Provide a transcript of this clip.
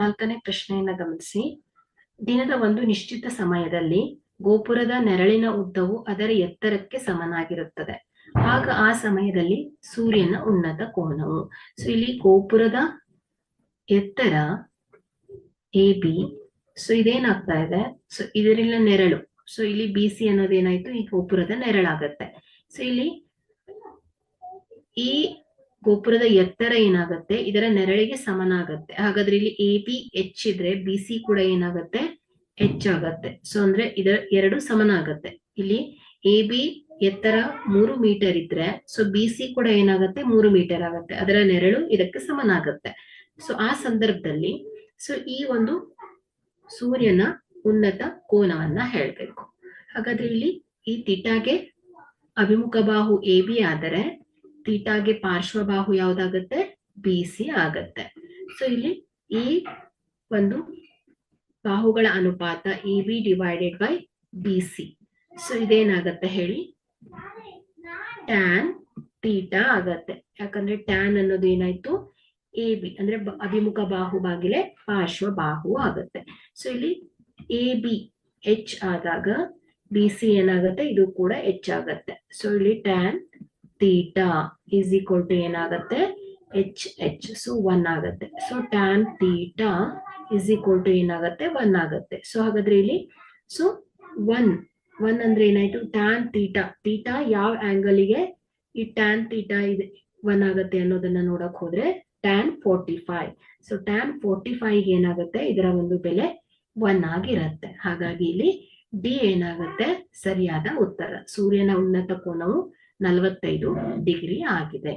ನಾಲ್ಕನೇ ಪ್ರಶ್ನೆಯನ್ನ ಗಮನಿಸಿ. ದಿನದ ಒಂದು ನಿಶ್ಚಿತ ಸಮಯದಲ್ಲಿ ಗೋಪುರದ ನೆರಳಿನ ಉದ್ದವು ಅದರ ಎತ್ತರಕ್ಕೆ ಸಮನಾಗಿರುತ್ತದೆ. ಆಗ ಆ ಸಮಯದಲ್ಲಿ ಸೂರ್ಯನ ಉನ್ನತ ಕೋನವು. ಸೊ ಇಲ್ಲಿ ಗೋಪುರದ ಎತ್ತರ ಎ ಬಿ ಸೊ ಇದೇನಾಗ್ತಾ ಇದೆ? ಸೊ ಇದರಿಂದ ನೆರಳು. ಸೊ ಇಲ್ಲಿ ಬಿ ಸಿ ಅನ್ನೋದೇನಾಯ್ತು? ಈ ಗೋಪುರದ ನೆರಳಾಗತ್ತೆ. ಸೊ ಇಲ್ಲಿ ಈ ಗೋಪುರದ ಎತ್ತರ ಏನಾಗತ್ತೆ? ಇದರ ನೆರಳಿಗೆ ಸಮನಾಗತ್ತೆ. ಹಾಗಾದ್ರೆ ಇಲ್ಲಿ ಎ ಬಿ ಇದ್ರೆ ಬಿ ಸಿ ಕೂಡ ಏನಾಗತ್ತೆ? ಹೆಚ್ಚಾಗತ್ತೆ ಸೊ ಅಂದ್ರೆ ಇದರ ಎರಡು ಸಮನಾಗತ್ತೆ. ಇಲ್ಲಿ ಎ ಬಿ ಎತ್ತರ ಮೂರು ಮೀಟರ್ ಇದ್ರೆ ಸೊ ಬಿ ಸಿ ಕೂಡ ಏನಾಗತ್ತೆ? ಮೂರು ಮೀಟರ್ ಆಗತ್ತೆ. ಅದರ ನೆರಳು ಇದಕ್ಕೆ ಸಮನಾಗತ್ತೆ. ಸೊ ಆ ಸಂದರ್ಭದಲ್ಲಿ ಸೊ ಈ ಒಂದು ಸೂರ್ಯನ ಉನ್ನತ ಕೋನವನ್ನ ಹೇಳ್ಬೇಕು. ಹಾಗಾದ್ರೆ ಇಲ್ಲಿ ಈ ತಿಟಾಗೆ ಅಭಿಮುಖ ಬಾಹು ಎ ಬಿ ಆದರೆ ತೀಟಾಗೆ ಪಾರ್ಶ್ವಬಾಹು ಯಾವ್ದಾಗತ್ತೆ? ಬಿ ಸಿ ಆಗತ್ತೆ. ಸೊ ಇಲ್ಲಿ ಈ ಒಂದು ಬಾಹುಗಳ ಅನುಪಾತ A B divided by B C so ಇದೇನಾಗತ್ತೆ ಹೇಳಿ? ಟ್ಯಾನ್ ತೀಟಾ ಆಗತ್ತೆ. ಯಾಕಂದ್ರೆ ಟ್ಯಾನ್ ಅನ್ನೋದು ಏನಾಯ್ತು? ಎ ಬಿ ಅಂದ್ರೆ ಅಭಿಮುಖ ಬಾಹು ಬಾಗಿಲೆ ಪಾರ್ಶ್ವ ಬಾಹು ಆಗತ್ತೆ. ಸೊ ಇಲ್ಲಿ ಎ ಬಿ ಎಚ್ ಆದಾಗ ಬಿ ಸಿ ಏನಾಗತ್ತೆ? ಇದು ಕೂಡ ಎಚ್ ಆಗತ್ತೆ. ಸೊ ಇಲ್ಲಿ tan theta is equal to ಏನಾಗತ್ತೆ? ಎಚ್ ಎಚ್ ಸೊ ಒನ್ ಆಗುತ್ತೆ. So tan theta is equal to ಏನಾಗತ್ತೆ? ಒನ್ ಆಗತ್ತೆ. ಸೊ ಹಾಗಾದ್ರೆ ಇಲ್ಲಿ ಸೊ ಒನ್ ಒನ್ ಅಂದ್ರೆ ಏನಾಯ್ತು? ಟ್ಯಾನ್ ತೀಟಾ ತೀಟಾ ಯಾವ angle ಗೆ ಈ ಟ್ಯಾನ್ ತೀಟಾ ಇದೆ ಒನ್ ಆಗುತ್ತೆ ಅನ್ನೋದನ್ನ ನೋಡಕ್ ಹೋದ್ರೆ tan forty five so tan forty five ಏನಾಗುತ್ತೆ? ಇದರ ಒಂದು ಬೆಲೆ ಒನ್ ಆಗಿರುತ್ತೆ. ಹಾಗಾಗಿ ಇಲ್ಲಿ ಡಿ ಏನಾಗುತ್ತೆ? ಸರಿಯಾದ ಉತ್ತರ. ಸೂರ್ಯನ ಉನ್ನತ ಕೋನವು ನಲವತ್ತೈದು ಡಿಗ್ರಿ ಆಗಿದೆ.